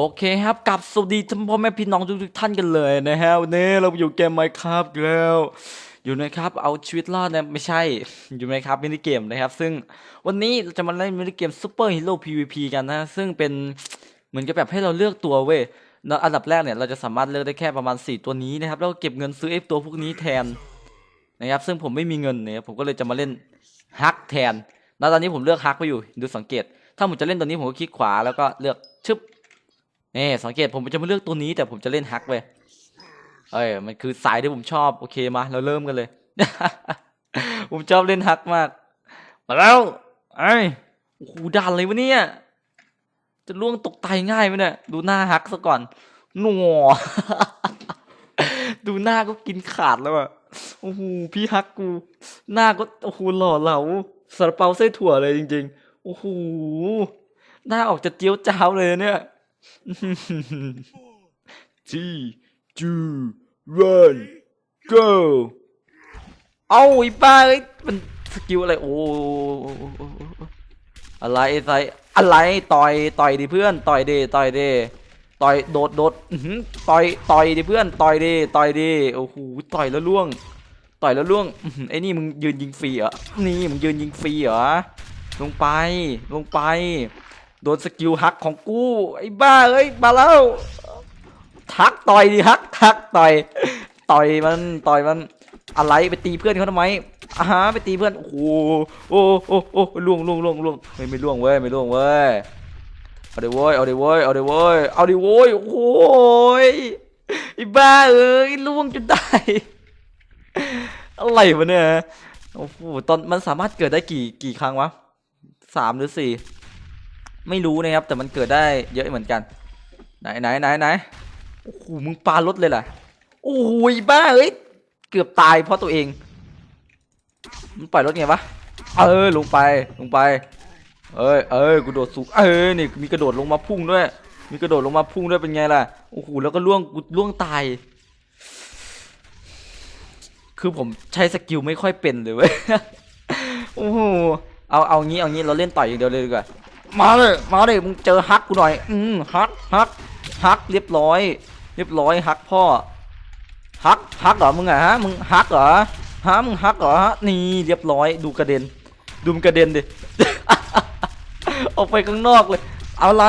โอเคครับกลับสวัสดีท่านพ่อแม่พี่น้องทุกๆท่านกันเลยนะฮะวันนี้เราอยู่เกมไมครับแล้ว อยู่นะครับเอาชีวิตรอดนะไม่ใช่อยู่ไหมครับมินิเกมนะครับ ซึ่งวันนี้เราจะมาเล่นมินิเกมซูเปอร์ฮีโร่ PVP กันนะ ซึ่งเป็นเหมือนกับแบบให้เราเลือกตัวเว้ยแล้วอันดับแรกเนี่ยเราจะสามารถเลือกได้แค่ประมาณ 4 ตัวนี้นะครับแล้วก็เก็บเงินซื้อไอ้ตัวพวกนี้แทนนะครับ ซึ่งผมไม่มีเงินเนี่ยผมก็เลยจะมาเล่นฮักแทนแล้วตอนนี้ผมเลือกฮักไปอยู่ดูสังเกต ถ้าผมจะเล่นตัวนี้ผมก็คลิกขวาแล้วก็เลือกชึบ นี่สังเกตผมจะไม่เลือกตัวนี้แต่ผมจะเล่นฮักเว้ยเอ้ยมันคือสายที่ผมชอบโอเคมาเราเริ่มกันเลย ผมชอบเล่นฮักมาก มาแล้วไอ้ยโอ้โหด่านอะไรวะเนี่ยจะล่วงตกตายง่ายไหมเนี่ยดูหน้าฮักซะก่อนหนัวดูหน้าก็กินขาดแล้วอะโอ้โหพี่ฮักกู หน้าก็โอ้โหหล่อเหลาสาลาเปาไส้ถั่วเลยจริง ๆ โอ้โหหน้าออกจะเจียวจ้าวเลยเนี่ย three two one go เอาไอ้บ้าเอ้ยมันสกิลอะไรโอ้อะไรอะไรอะไรต่อยต่อยดิเพื่อนต่อยดิต่อยดิต่อยโดดโดดต่อยต่อยดิเพื่อนต่อยดิต่อยดิโอ้โหต่อยแล้วล่วง ต่อยแล้วล่วงไอ้นี่มึงยืนยิงฟรีเหรอนี่มึงยืนยิงฟรีเหรอลงไปลงไป โดนสกิลฮักของกู ไอ้บ้าเอ้ยมาแล้วทักต่อยดิฮักทักต่อย ต่อยมันต่อยมันอะไรไปตีเพื่อนเขาทำไมอ่าฮะไปตีเพื่อนโอ้โหโอ้โอ้โอ้ล่วงล่วงล่วงล่วงไม่ไม่ล่วงเว้ยไม่ล่วงเว้ยเอาดิเว้ยเอาดิเว้ยเอาดิเว้ยเอาดิเว้ยโอ้โหไอ้บ้าเอ้ยล่วงจนได้อะไรวะเนี่ยโอ้โหตอนมันสามารถเกิดได้กี่กี่ครั้งวะสามหรือสี่ ไม่รู้นะครับ แต่มันเกิดได้เยอะเหมือนกัน ไหนไหนไหนไหนโอ้โหมึงปารถเลยล่ะโอ้ยบ้าเอ้ยเกือบตายเพราะตัวเอง มันปล่อยรถไงวะเออลงไปลงไป เอ้ยเอ้ยกูโดดสูงเอ้ยนี่มีกระโดดลงมาพุ่งด้วย มีกระโดดลงมาพุ่งด้วยเป็นไงล่ะโอ้โหแล้วก็ล่วงกูล่วงตายคือผมใช้สกิลไม่ค่อยเป็นเลยเว้ย โอ้โห เอา เอางี้ เอางี้ เราเล่นต่อยอย่างเดียวเลยดีกว่า มาเลยมาเลยมึงเจอฮักกูหน่อย อืมฮักฮักฮักเรียบร้อย เรียบร้อยฮักพ่อฮักฮักเหรอมึงอะฮะมึงฮักเหรอฮะมึงฮักเหรอนี่เรียบร้อยดูกระเด็น ดูมกระเด็นดิออกไปข้างนอกเลย เอาอะไร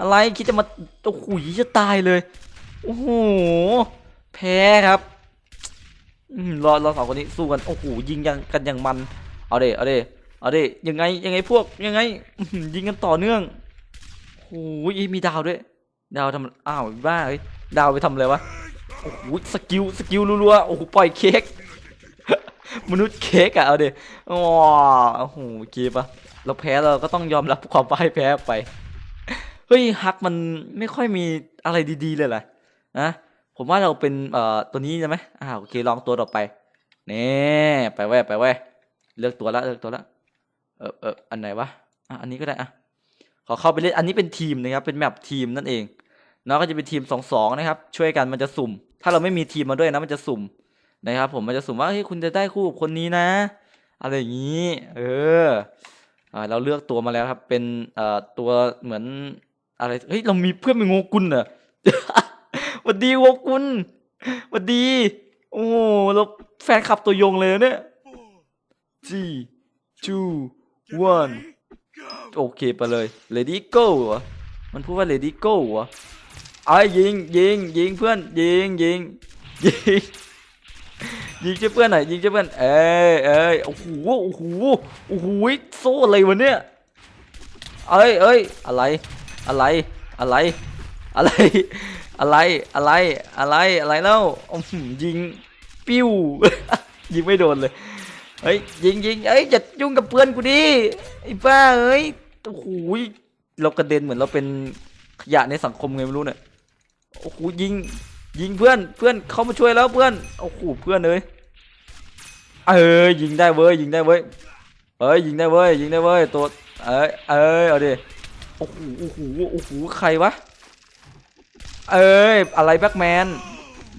อะไรคิดจะมาโอ้โหจะตายเลยโอ้โหแพ้ครับรอรอสองคนนี้สู้กันโอ้โหยิงยังกันอย่างมัน เอาเดเอาเด เอาเดยังไงยังไงพวกยังไงยิงกันต่อเนื่องโอ้โหมีดาวด้วย ดาวทำอ้าวบ้าเฮ้ยดาวไปทำอะไรวะโอ้โหสกิลสกิลรัวๆโอ้โหปล่อยเค้กมนุษย์เค้กอะเอาเดอ๋อโอ้โหเกปะเราแพ้เราก็ต้องยอมรับความพ่ายแพ้ไปเฮ้ยฮักมันไม่ค่อยมีอะไรดีๆเลยล่ะนะผมว่าเราเป็นเอ่อตัวนี้ใช่ไหมอ่าวโอเคลองตัวต่อไปนี่ไปเว้ไปเว้เลือกตัวละเลือกตัวละ เออเอออันไหนวะอะอันนี้ก็ได้อะขอเข้าไปเล่นอันนี้เป็นทีมนะครับ เป็นแมปทีมนั่นเองเนาะก็จะเป็นทีมสองสองนะครับ ช่วยกันมันจะสุ่ม ถ้าเราไม่มีทีมมาด้วยนะมันจะสุ่มนะครับ ผมมันจะสุ่มว่าเฮ้ยคุณจะได้คู่กับคนนี้นะ อะไรอย่างนี้ เอออาเราเลือกตัวมาแล้วครับ เป็นเอ่อตัวเหมือนอะไรเฮ้ยเรามีเพื่อนเป็นโงกุลเหรอวัดดีโงกุลวัดดี โอ้เราแฟนคลับตัวยงเลยนะเนี่ย three two one โอเคไปเลย Lady Go เหรอมันพูดว่า Lady Go เหรอไอ้ยยิงยิงยิงเพื่อนยิงยิงยิงยิงช่วยเพื่อนหน่อยยิงช่วยเพื่อนเอ้ยเอ้ยโอ้โหโอ้โหโอ้โหโซ่อะไรวะเนี่ยเอ้ยเอ้ยอะไรอะไรอะไรอะไรอะไรอะไรอะไรอะไรแล้วอื้อหือยิงปิ้วยิงไม่โดนเลย เฮ้ยยิงยิงเอ้ยอย่ายุ่งกับเพื่อนกูดิไอ้บ้าเอ้ยโอ้โหเรากระเด็นเหมือนเราเป็นขยะในสังคมไงไม่รู้เนี่ยโอ้โหยิงยิงเพื่อนเพื่อนเข้ามาช่วยแล้วเพื่อนโอ้โหเพื่อนเอ้ยเอ้ยยิงได้เว้ยยิงได้เว้ยเอ้ยยิงได้เว้ยยิงได้เว้ยตัวเอ้ยเอ้ยเอาดิโอ้โหโอ้โหโอ้โหใครวะเอ้ยอะไรแบ็กแมน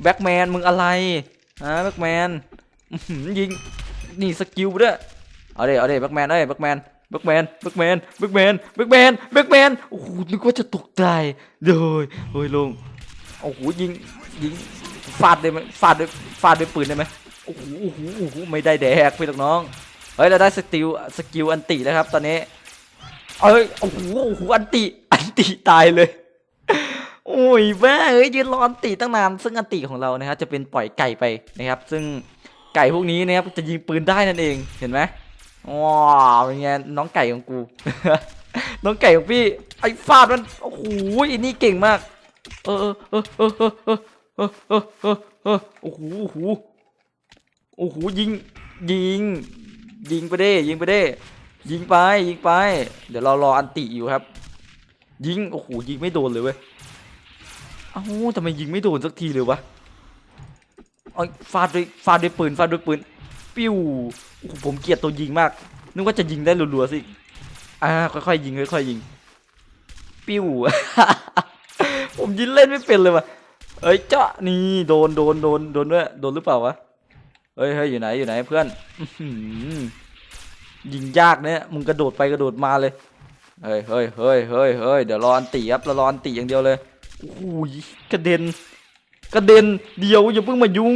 แบ็กแมนมึงอะไรฮะแบ็กแมนยิง นี่สกิลปด้วยเอาเดเอาเดแบ็กแมนเอ้ยแบ็กแมนแบ็กแมนแบ็กแมนแบ็กแมนแบ็กแมนแบ็กแมนโอ้โหนึกว่าจะตกใจเลยโอ้ยลงโอ้โหยิงยิงฟาดได้ไหมฟาดด้วยฟาดด้วยปืนได้ไหมโอ้โหโอ้โหโอ้โหไม่ได้แดกพี่ลูกน้องเฮ้ยเราได้สกิลสกิลอันติแล้วครับตอนนี้เอ้ยโอ้โหโอ้โหอันติอันติตายเลยโอ้ยบ้าเอ้ยยืนรออันติตั้งนานซึ่งอันติของเรานะครับจะเป็นปล่อยไก่ไปนะครับ ซึ่ง ไก่พวกนี้นะครับจะยิงปืนได้นั่นเองเห็นไหมว้าวเป็นไงน้องไก่ของกู น้องไก่ของพี่ไอ้ฟาดมันโอ้โหอันนี้เก่งมาก เออเออเออเออเออเออเออเออโอ้โหโอ้โหโอ้โหยิงยิง ยิงไปเด้ยิงไปเด้ยิงไปยิงไป เดี๋ยวเรารออันติอยู่ครับ ยิงโอ้โหยิงไม่โดนเลยเว้ยเอ้าทำไมยิงไม่โดนสักทีเลยวะ เอ้ฟาดด้วยฟาดด้วยปืนฟาดด้วยปืนปิ้วผมเกลียดตัวยิงมากนึกว่าจะยิงได้รัวๆสิอ่าค่อยๆยิงค่อยๆยิง ปิ้วผมยิงเล่นไม่เป็นเลยวะเอ้ยเจ้านี่โดนโดนโดนโดนด้วยโดนหรือเปล่าวะเฮ้ยเฮ้ยอยู่ไหนอยู่ไหนเพื่อนยิงยากเนี่ยมึงกระโดดไปกระโดดมาเลยเฮ้ยเฮ้ยเฮ้ยเฮ้ยเฮ้ยเดี๋ยวรออันตีครับเรารออันตีอย่างเดียวเลยโอ้โหกระเด็น กระเด็นเดียวอย่าเพิ่งมายุ่ง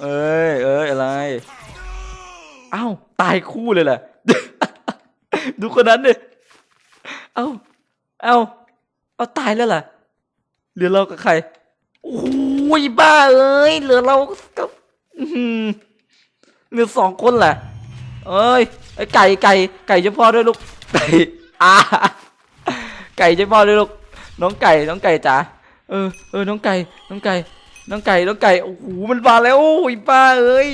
เอ้ยเอ้ยอะไรอ้าวตายคู่เลยแหละดูคนนั้นดิเอ้าเอ้าเอาตายแล้วล่ะเหลือเรากับใครโอ้ยบ้าเอ้ยเหลือเรากับอื้อหือเหลือสองคนแหละเอ้ยไอ้ไก่ไก่ไก่เฉพาะด้วยลูกไก่อ่าไก่เฉพาะด้วยลูกน้องไก่น้องไก่จ๋าเออเออน้องไก่น้องไก่ น้องไก่น้องไก่โอ้โหมันมาแล้วโอ้ยป้าเอ้ย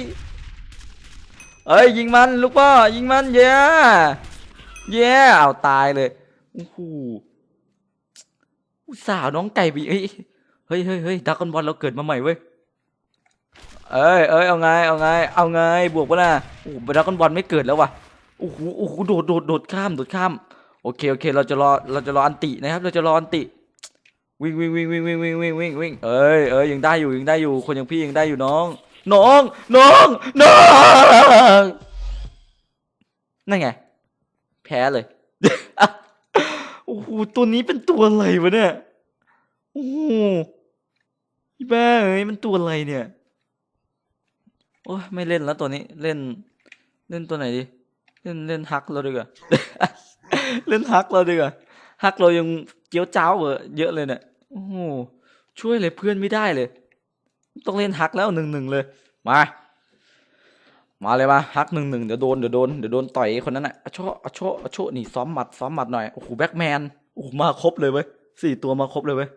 เอ้ยยิงมันลูกพ่อยิงมันเย้เย้เอาตายเลยโอ้โหสาห์น้องไก่ไปเอ้ยเฮ้ยเฮ้ยเฮ้ยดักคอนบอลเราเกิดมาใหม่เว้ยเอ้ยเอ้ยเอาไงเอาไงเอาไงบวกปะนะโอ้โหดักคอนบอลไม่เกิดแล้วว่ะโอ้โหโอ้โหโดดโดดโดดข้ามโดดข้ามโอเคโอเค เราจะรอเราจะรออันตินะครับ เราจะรออันติ วิ่งวิ่งวิ่งวิ่งวิ่งวิ่งวิ่งวิ่งวิ่งเอ้ยเอ้ยยังได้อยู่ยังได้อยู่คนอย่างพี่ยังได้อยู่น้อง น้อง น้อง น้องนั่นไง แพ้เลยโอ้โหตัวนี้เป็นตัวอะไรวะเนี่ยโอ้โหอีบ้าเอ้ยมันตัวอะไรเนี่ยโอ้ยไม่เล่นแล้วตัวนี้เล่น เล่นตัวไหนดีเล่นเล่นฮักเราดีกว่าเล่นฮักเราดีกว่าฮักเรายังเจียวเจ้าเออเยอะเลยเนี่ย โอ้โห ช่วยเลยเพื่อนไม่ได้เลย ต้องเล่นฮักแล้วหนึ่งหนึ่งเลย มา มาเลยมาฮักหนึ่งหนึ่งเดี๋ยวโดนเดี๋ยวโดนเดี๋ยวโดนต่อยคนนั้นอะอโชอะโชอะโชนี่ซ้อมหมัดซ้อมหมัดหน่อย โอ้โหแบ็กแมน โอ้โหมาครบเลยเว้ยสี่ตัวมาครบเลยเว้ย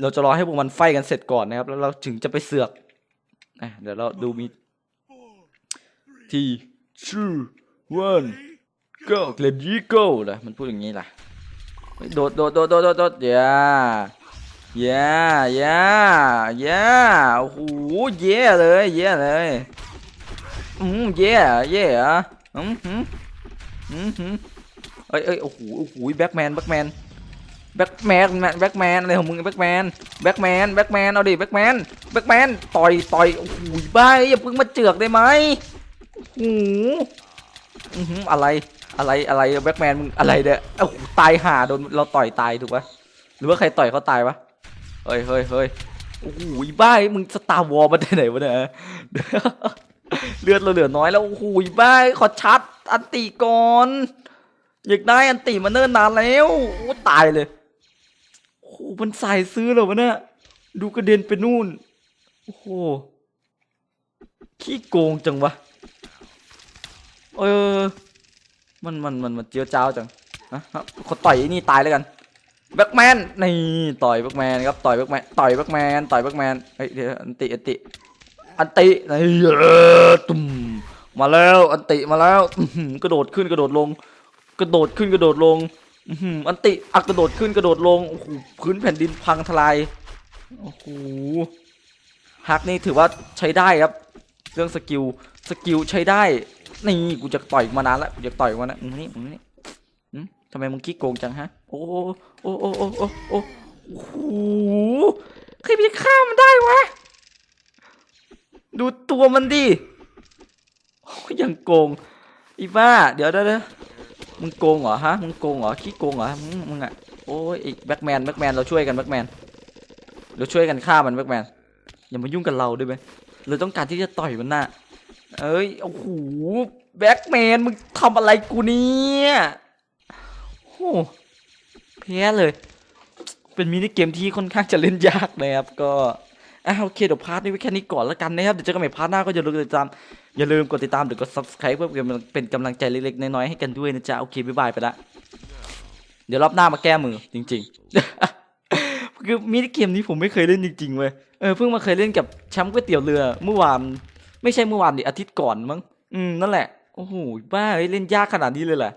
เราจะรอให้พวกมันไฟกันเสร็จก่อนนะครับ แล้วเราถึงจะไปเสือกอะเดี๋ยวเราดูมีที่ two one go let you go นะมันพูดอย่างนี้ล่ะ โดดโดดโดดโดดโดดโดดอย่าอย่าอย่าอย่โอ้โหเย่เลยเย่เลยอืมเย่เย่อะอืมหืมอืมหืมเอ้ยเอ้ยโอ้โหโอ้โหแบ็กแมนแบ็กแมนแบ็กแมนแบ็กแมนอะไรของมึงแบ็กแมนแบ็กแมนแบ็กแมนเอาดิแบ็กแมนแบ็กแมนต่อยต่อยโอ้โหบ้าอย่าเพิ่งมาเจือกได้ไหมโอ้โห อือหืออะไรอะไรอะไรแบ็กแมนมึงอะไรเนี่ยเอ้าตายห่าโดนเราต่อยตายถูกปะหรือว่าใครต่อยเขาตายวะเฮ้ยเฮ้ยเฮ้ยโอ้โหบ้ามึงสตาร์วอลมาได้ไหนวะเนี่ยเลือดเราเหลือน้อยแล้วโอ้โหบ้าขอชัดอันติก่อนอยากได้อันติมาเนิ่นนานแล้วโอ้ตายเลยโอ้โหมันใส่ซื้อเหรอวะเนี่ยดูกระเด็นไปนู่นโอ้โหขี้โกงจังวะ เออมันมันมันมันเจียวจ้าวจังฮะขาต่อยนี่ตายแล้วกันแบ็กแมนนี่ต่อยแบ็กแมนครับต่อยแบ็กแมนต่อยแบ็กแมนต่อยแบ็กแมนเฮ้ยเดี๋ยวอันติอันติอันตินี่ตุ่มมาแล้วอันติมาแล้วกระโดดขึ้นกระโดดลง กระโดดขึ้นกระโดดลงอื้อหืออันติอักกระโดดขึ้นกระโดดลงโอ้โหพื้นแผ่นดินพังทลายโอ้โหฮักนี่ถือว่าใช้ได้ครับ เรื่องสกิลสกิลใช้ได้นี่กูจะต่อยมานานแล้วกูจะต่อยมานานอืมนี่อืมนี่ทำไมมึงขี้โกงจังฮะโอ้โอ้โอ้โอ้โอ้โอ้โอ้โหใครไปฆ่ามันได้วะดูตัวมันดิยังโกงอีบ้า เดี๋ยวเดี๋ยวเดี๋ยวมึงโกงเหรอฮะมึงโกงเหรอขี้โกงเหรอมึงมึงอะโอ้ยไอ้แบ็กแมนแบ็กแมนเราช่วยกันแบ็กแมนเราช่วยกันฆ่ามันแบ็กแมนอย่ามายุ่งกับเราด้วยไหม เราต้องการที่จะต่อยมันน่ะ เอ้ย โอ้โห แบ็กแมน มึงทำอะไรกูเนี่ยโอ้โหแพ้เลย เป็นมินิเกมที่ค่อนข้างจะเล่นยากนะครับ ก็อะโอเคเดี๋ยวพาร์ทนี้ไว้แค่นี้ก่อนแล้วกันนะครับ เดี๋ยวเจอกันใหม่พาร์ทหน้าก็อย่าลืมติดตาม อย่าลืมกดติดตามหรือกด subscribe เพื่อเป็นกำลังใจเล็กๆ น้อยๆ ให้กันด้วยนะจ๊ะ โอเค บ๊ายบายไปละ เดี๋ยวรอบหน้ามาแก้มือจริง ๆ คือมินิเกมนี้ผมไม่เคยเล่นจริงๆเว้ยเออเพิ่งมาเคยเล่นกับแชมป์ก๋วยเตี๋ยวเรือเมื่อวานไม่ใช่เมื่อวานดิอาทิตย์ก่อนมั้งอืมนั่นแหละโอ้โหบ้าเฮ้ยเล่นยากขนาดนี้เลยแหละ